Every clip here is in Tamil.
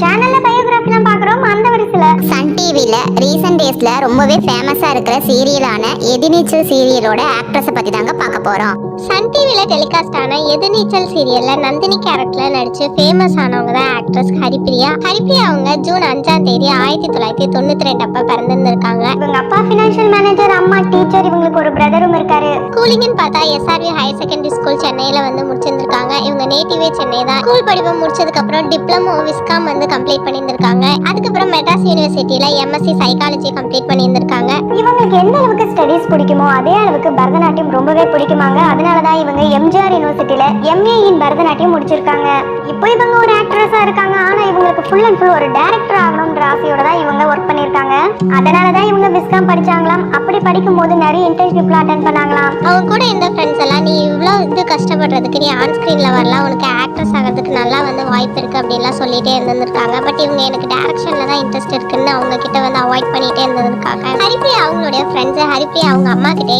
சேனல்ல பயோகிராஃபிலாம் பாக்குறோம் அந்த வரிசையில் சன் டிவியில் ரீசெண்ட் டேஸில் ரொம்பவே ஃபேமஸாக இருக்கிற சீரியலான எதிநீச்சல் சீரியலோட ஆக்ட்ரஸ பற்றி தாங்க பார்க்க போகிறோம் சன் டிவில டெலிகாஸ்ட் ஆன எதிநீச்சல் சீரியல்ல நந்தினி கேரக்டரில் நடிச்சு ஃபேமஸ் ஆனவங்க தான் ஆக்ட்ரஸ் ஹரிப்பிரியா ஹரிப்பிரியா அவங்க ஜூன் அஞ்சாம் தேதி ஆயிரத்தி தொள்ளாயிரத்தி தொண்ணூத்தி ரெண்டு அப்போ பிறந்திருந்திருக்காங்க. இவங்க அப்பா financial manager SRV higher secondary school சென்னையில வந்து முடிச்சிருந்திருக்காங்க. இவங்க நேட்டிவே சென்னை தான். ஸ்கூல் படிப்பு முடிச்சதுக்கு அப்புறம் டிப்ளமோ விஸ்காம் வந்து கம்ப்ளீட் பண்ணியிருந்திருக்காங்க. அதுக்கப்புறம் மெட்ராஸ் யூனிவர்சிட்டியில எம்எஸ்சி சைக்காலஜி கம்ப்ளீட் பண்ணியிருந்திருக்காங்க. இவங்களுக்கு எந்த அளவுக்கு ஸ்டடீஸ் பிடிக்குமோ அதே அளவுக்கு பரதநாட்டியம் ரொம்பவே பிடிக்குமாங்க. அதனால தான் இவங்க எம்ஜிஆர் யூனிவர்சிட்டியில எம்ஏ இன் பரதநாட்டியம் முடிச்சிருக்காங்க. இப்போ இவங்க ஒரு ஆக்ட்ரஸா இருக்காங்க. ஆனா இவங்களுக்கு ஃபுல் அண்ட் ஃபுல் ஒரு டைரக்டர் ஆகணும்ன்ற ஆசையோட தான் இவங்க ஒர்க் பண்ணிருக்காங்க அதனால தான் இவங்க விஸ்காம் படிக்கும் போது நிறைய இன்டர்ன்ஷிப்லாம் அட்டன் பண்ணாங்களாம் அவங்க கூட இந்த ஃப்ரெண்ட்ஸ் எல்லாம் நீ இவ்வளோ இது கஷ்டப்படுறதுக்கு நீ ஆன் ஸ்க்ரீனில் வரலாம் உனக்கு ஆக்ட்ரஸ் ஆகிறதுக்கு நல்லா வந்து வாய்ப்பு இருக்குது அப்படின்லாம் சொல்லிட்டே இருந்திருக்காங்க பட் இவங்க எனக்கு டேரக்ஷனில் தான் இன்ட்ரெஸ்ட் இருக்குன்னு அவங்க கிட்ட வந்து அவாய்ட் பண்ணிட்டே இருந்திருக்காங்க ஹரிப்ரியா அவங்களுடைய ஃப்ரெண்ட்ஸ் ஹரிப்ரியா அவங்க அம்மா கிட்டே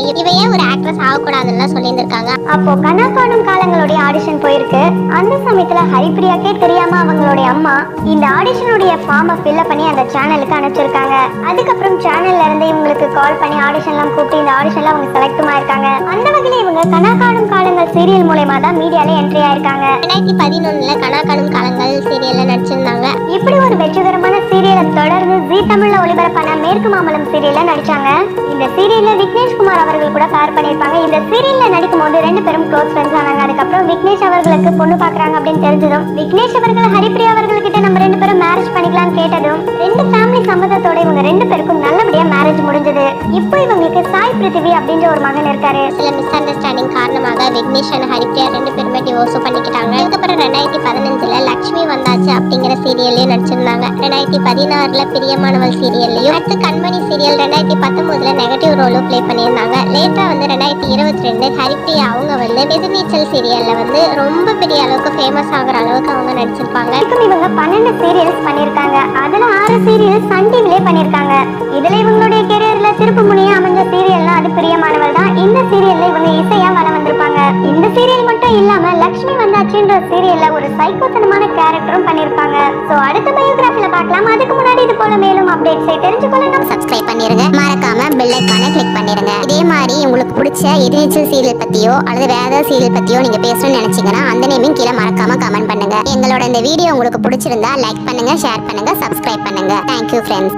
ஆக்ட்ரஸ் ஆகக்கூடாதுன்னு சொல்லியிருந்திருக்காங்க. அப்போ கனா காணும் காலங்களுடைய ஆடிஷன் போயிருக்கு. அந்த சமயத்துல ஹரிப்பிரியாக்கே தெரியாம அவங்களுடைய அம்மா இந்த ஆடிஷனுடைய ஃபார்மை ஃபில்அப் பண்ணி அந்த சேனலுக்கு அனுப்பிச்சிருக்காங்க. அதுக்கப்புறம் சேனல்ல இருந்து இவங்களுக்கு கால் பண்ணி ஆடிஷன்லாம் கூப்பிட்டு இந்த ஆடிஷன்ல அவங்க செலக்டும் ஆயிருக்காங்க அந்த வகையில இவங்க கனா காணும் காலங்கள் சீரியல் மூலயமா தான் மீடியால என்ட்ரி ஆயிருக்காங்க. ரெண்டாயிரத்தி பதினொன்றில் கனா காணும் காலங்கள் சீரியலில் நடிச்சிருந்தாங்க. இப்படி ஒரு வெற்றிகரமான சீரியலை தொடர்ந்து ஜீ தமிழ்ல ஒளிபரப்பான மேற்கு மாமலம் சீரியல்ல நடிச்சாங்க. அவர்கள் கூட இந்த சீரியல்ல நடிக்கும் போது ரெண்டு பேரும் க்ளோஸ் ஃப்ரெண்ட்ஸ் ஆனாங்க. அதுக்கப்புறம் விக்னேஷ் அவர்களுக்கு பொண்ணு பாக்குறாங்க அப்படின்னு தெரிஞ்சதும் விக்னேஷ் அவர்கள் ஹரிப்ரியா அவர்கள் நம்ம ரெண்டு பேரும் மேரேஜ் பண்ணிக்கலாம் கேட்டதும் ரெண்டு ஃபேமிலி சம்மதத்தோட இவங்க ரெண்டு பேருக்கும் நல்லபடியா மேரேஜ் முடிஞ்சது. இப்போ இவங்களுக்கு சாய் பிருத்திவி அப்படின்ற ஒரு மகன் இருக்காரு. சில மிஸ் அண்டர்ஸ்டாண்டிங் காரணமாக விக்னேஷ் அண்ட் ஹரிப்ரியா ரெண்டு பேருமே டிவோர்ஸும் பண்ணிக்கிட்டாங்க. அதுக்கப்புறம் ரெண்டாயிரத்தி பதினஞ்சுல லக்ஷ்மி வந்து வந்தாச்சு அப்படிங்கிற சீரியல்லையும் நடிச்சிருந்தாங்க. ரெண்டாயிரத்தி பதினாறுல பிரியமானவள் சீரியல்லையும் அடுத்து கண்மணி சீரியல் ரெண்டாயிரத்தி பத்தொன்பதுல நெகட்டிவ் ரோலும் ப்ளே பண்ணியிருந்தாங்க. லேட்டா வந்து ரெண்டாயிரத்தி இருபத்தி ரெண்டு ஹரிப்ரியா அவங்க வந்து எதிர்நீச்சல் சீரியல்ல வந்து ரொம்ப பெரிய அளவுக்கு ஃபேமஸ் ஆகுற அளவுக்கு அவங்க நடிச்சிருப்பாங்க. இவங்க பன்னெண்டு சீரியல்ஸ் பண்ணிருக்காங்க அதுல ஆறு சீரியல்ஸ் சன் டிவிலே பண்ணிருக்காங்க இதுல இவங்க சைக்கோத்தனமான கேரக்டரும் பண்ணியிருப்பாங்க சோ அடுத்த பயோகிராஃபில பார்க்கலாம். அதுக்கு முன்னாடி இது போல மேலும் அப்டேட்ஸை தெரிஞ்சுக்கொள்ள சப்ஸ்கிரைப் பண்ணிருங்க. மறக்காம பெல் ஐக்கானை கிளிக் பண்ணிருங்க. இதே மாதிரி உங்களுக்கு பிடிச்ச எதிர்நீச்சல் சீரியல் பத்தியோ அல்லது வேற ஏதாவது சீரியல் பத்தியோ நீங்க பேசணும்னு நினைச்சீங்கன்னா அந்த நேமையும் கீழே மறக்காம கமெண்ட் பண்ணுங்க. எங்களோட இந்த வீடியோ உங்களுக்கு பிடிச்சிருந்தா லைக் பண்ணுங்க ஷேர் பண்ணுங்க சப்ஸ்கிரைப் பண்ணுங்க. Thank you friends